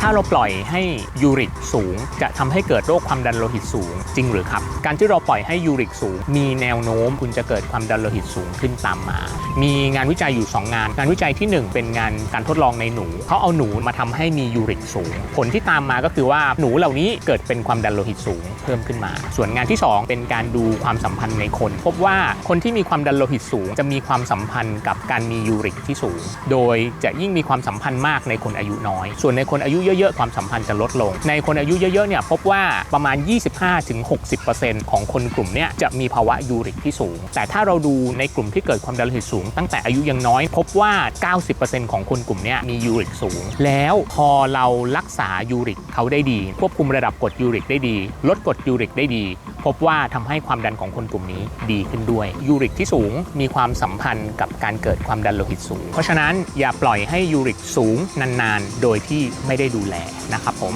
ถ้าเราปล่อยให้ยูริกสูง จะทำให้เกิดโรคความดันโลหิตสูง จริงหรือครับ การที่เราปล่อยให้ยูริกสูง มีแนวโน้มคุณจะเกิดความดันโลหิตสูงขึ้นตามมา มีงานวิจัยอยู่ 2 งาน งานวิจัยที่ 1 เป็นงานการทดลองในหนูเขาเอาหนูมาทำให้มียูริกสูง ผลที่ตามมาก็คือว่าหนูเหล่านี้เกิดเป็นความดันโลหิตสูงเพิ่มขึ้นมา ส่วนงานที่ 2 เป็นการดูความสัมพันธ์ในคน พบว่าคนที่มีความดันโลหิตสูง จะมีความสัมพันธ์กับการมียูริกที่สูง โดยจะยิ่งมีความสัมพันธ์มากในคนอายุน้อย ส่วนในคนอายุเยอะๆ ความสัมพันธ์จะลดลง ในคนอายุเยอะๆเนี่ยพบว่าประมาณ 25-60%ของคนกลุ่มเนี้ยจะมีภาวะยูริกที่สูง แต่ถ้าเราดูในกลุ่มที่เกิดความดันโลหิตสูง ตั้งแต่อายุยังน้อย พบว่า 90%ของคนกลุ่มเนี้ยมียูริกสูง แล้วพอเรารักษายูริกเขาได้ดี ควบคุมระดับกรดยูริกได้ดี ลดกรดยูริกได้ดี พบว่าทำให้ความดันของคนกลุ่มนี้ดีขึ้นด้วยยูริกที่สูงมีความสัมพันธ์กับการเกิดความดันโลหิตสูง เพราะฉะนั้นอย่าปล่อยให้ยูริกสูงนานๆ โดยที่ไม่ได้ดูแลนะครับผม